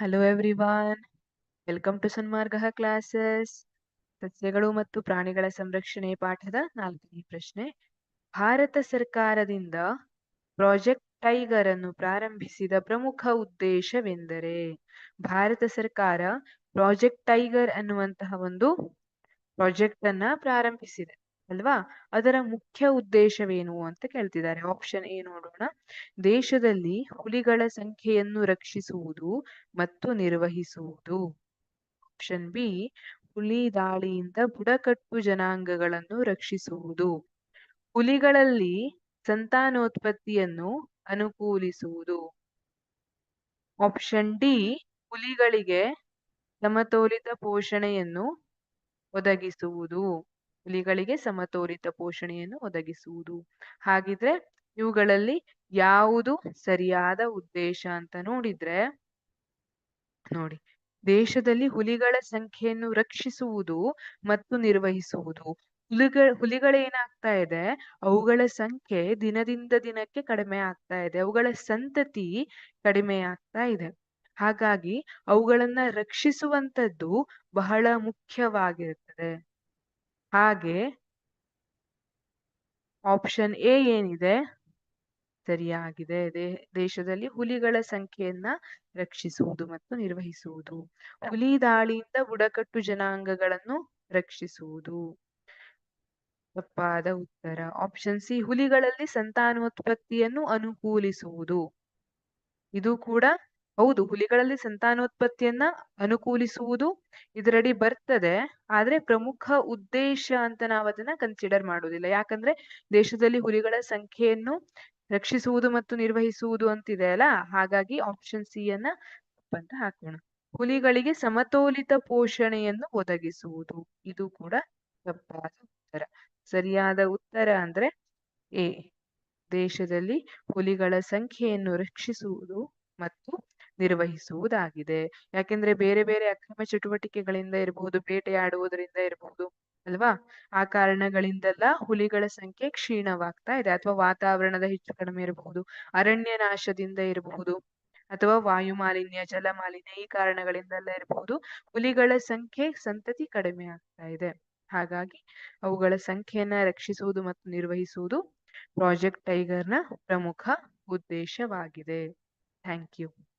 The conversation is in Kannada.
Hello everyone welcome to Sanmarga classes ಸಸ್ಯಗಳು ಮತ್ತು ಪ್ರಾಣಿಗಳ ಸಂರಕ್ಷಣೆ ಪಾಠದ ನಾಲ್ಕನೇ ಪ್ರಶ್ನೆ. ಭಾರತ ಸರ್ಕಾರದಿಂದ ಪ್ರಾಜೆಕ್ಟ್ ಟೈಗರ್ ಅನ್ನು ಪ್ರಾರಂಭಿಸಿದ ಪ್ರಮುಖ ಉದ್ದೇಶವೆಂದರೆ ಭಾರತ ಸರ್ಕಾರ ಪ್ರಾಜೆಕ್ಟ್ ಟೈಗರ್ ಅನ್ನುವಂತಹ ಒಂದು ಪ್ರಾಜೆಕ್ಟ್ ಅನ್ನ ಪ್ರಾರಂಭಿಸಿದೆ. ಅಲ್ವಾ? ಅದರ ಮುಖ್ಯ ಉದ್ದೇಶವೇನು ಅಂತ ಕೇಳ್ತಿದ್ದಾರೆ. ಆಪ್ಷನ್ ಎ ನೋಡೋಣ. ದೇಶದಲ್ಲಿ ಹುಲಿಗಳ ಸಂಖ್ಯೆಯನ್ನು ರಕ್ಷಿಸುವುದು ಮತ್ತು ನಿರ್ವಹಿಸುವುದು. ಆಪ್ಷನ್ ಬಿ ಹುಲಿ ದಾಳಿಯಿಂದ ಬುಡಕಟ್ಟು ಜನಾಂಗಗಳನ್ನು ರಕ್ಷಿಸುವುದು. ಹುಲಿಗಳಲ್ಲಿ ಸಂತಾನೋತ್ಪತ್ತಿಯನ್ನು ಅನುಕೂಲಿಸುವುದು. ಆಪ್ಷನ್ ಡಿ ಹುಲಿಗಳಿಗೆ ಸಮತೋಲಿತ ಪೋಷಣೆಯನ್ನು ಒದಗಿಸುವುದು. ಹುಲಿಗಳಿಗೆ ಸಮತೋಲಿತ ಪೋಷಣೆಯನ್ನು ಒದಗಿಸುವುದು. ಹಾಗಿದ್ರೆ ಇವುಗಳಲ್ಲಿ ಯಾವುದು ಸರಿಯಾದ ಉದ್ದೇಶ ಅಂತ ನೋಡಿದ್ರೆ, ನೋಡಿ, ದೇಶದಲ್ಲಿ ಹುಲಿಗಳ ಸಂಖ್ಯೆಯನ್ನು ರಕ್ಷಿಸುವುದು ಮತ್ತು ನಿರ್ವಹಿಸುವುದು. ಹುಲಿಗಳ ಹುಲಿಗಳೇನಾಗ್ತಾ ಇದೆ? ಅವುಗಳ ಸಂಖ್ಯೆ ದಿನದಿಂದ ದಿನಕ್ಕೆ ಕಡಿಮೆ ಆಗ್ತಾ ಇದೆ. ಅವುಗಳ ಸಂತತಿ ಕಡಿಮೆ ಆಗ್ತಾ ಇದೆ. ಹಾಗಾಗಿ ಅವುಗಳನ್ನ ರಕ್ಷಿಸುವಂತದ್ದು ಬಹಳ ಮುಖ್ಯವಾಗಿರುತ್ತದೆ. ಹಾಗೆ ಆಪ್ಷನ್ ಎ ಏನಿದೆ? ಸರಿಯಾಗಿದೆ. ದೇಶದಲ್ಲಿ ಹುಲಿಗಳ ಸಂಖ್ಯೆಯನ್ನ ರಕ್ಷಿಸುವುದು ಮತ್ತು ನಿರ್ವಹಿಸುವುದು. ಹುಲಿ ದಾಳಿಯಿಂದ ಬುಡಕಟ್ಟು ಜನಾಂಗಗಳನ್ನು ರಕ್ಷಿಸುವುದು. ತಪ್ಪಾದ ಉತ್ತರ. ಆಪ್ಷನ್ ಸಿ ಹುಲಿಗಳಲ್ಲಿ ಸಂತಾನೋತ್ಪತ್ತಿಯನ್ನು ಅನುಕೂಲಿಸುವುದು. ಇದು ಕೂಡ ಹೌದು, ಹುಲಿಗಳಲ್ಲಿ ಸಂತಾನೋತ್ಪತ್ತಿಯನ್ನ ಅನುಕೂಲಿಸುವುದು ಇದರಡಿ ಬರ್ತದೆ, ಆದ್ರೆ ಪ್ರಮುಖ ಉದ್ದೇಶ ಅಂತ ನಾವು ಅದನ್ನ ಕನ್ಸಿಡರ್ ಮಾಡುವುದಿಲ್ಲ. ಯಾಕಂದ್ರೆ ದೇಶದಲ್ಲಿ ಹುಲಿಗಳ ಸಂಖ್ಯೆಯನ್ನು ರಕ್ಷಿಸುವುದು ಮತ್ತು ನಿರ್ವಹಿಸುವುದು ಅಂತಿದೆ ಅಲ್ಲ? ಹಾಗಾಗಿ ಆಪ್ಷನ್ ಸಿ ಅನ್ನ ಅಂತ ಹಾಕೋಣ. ಹುಲಿಗಳಿಗೆ ಸಮತೋಲಿತ ಪೋಷಣೆಯನ್ನು ಒದಗಿಸುವುದು. ಇದು ಕೂಡ ತಪ್ಪಾದ ಉತ್ತರ. ಸರಿಯಾದ ಉತ್ತರ ಅಂದ್ರೆ ಎ, ದೇಶದಲ್ಲಿ ಹುಲಿಗಳ ಸಂಖ್ಯೆಯನ್ನು ರಕ್ಷಿಸುವುದು. ನಿರ್ವಹಿಸುವುದಾಗಿದೆ. ಯಾಕೆಂದ್ರೆ ಬೇರೆ ಬೇರೆ ಅಕ್ರಮ ಚಟುವಟಿಕೆಗಳಿಂದ ಇರಬಹುದು ಬೇಟೆಯಾಡುವುದರಿಂದ ಇರಬಹುದು ಅಲ್ವಾ? ಆ ಕಾರಣಗಳಿಂದೆಲ್ಲ ಹುಲಿಗಳ ಸಂಖ್ಯೆ ಕ್ಷೀಣವಾಗ್ತಾ ಇದೆ. ಅಥವಾ ವಾತಾವರಣದ ಹೆಚ್ಚು ಕಡಿಮೆ ಇರಬಹುದು ಅರಣ್ಯ ನಾಶದಿಂದ ಇರಬಹುದು ಅಥವಾ ವಾಯು ಮಾಲಿನ್ಯ ಜಲ ಮಾಲಿನ್ಯ ಈ ಕಾರಣಗಳಿಂದೆಲ್ಲ ಇರಬಹುದು ಹುಲಿಗಳ ಸಂಖ್ಯೆ ಸಂತತಿ ಕಡಿಮೆ ಆಗ್ತಾ ಇದೆ. ಹಾಗಾಗಿ ಅವುಗಳ ಸಂಖ್ಯೆಯನ್ನ ರಕ್ಷಿಸುವುದು ಮತ್ತು ನಿರ್ವಹಿಸುವುದು ಪ್ರಾಜೆಕ್ಟ್ ಟೈಗರ್ನ ಪ್ರಮುಖ ಉದ್ದೇಶವಾಗಿದೆ. Thank you.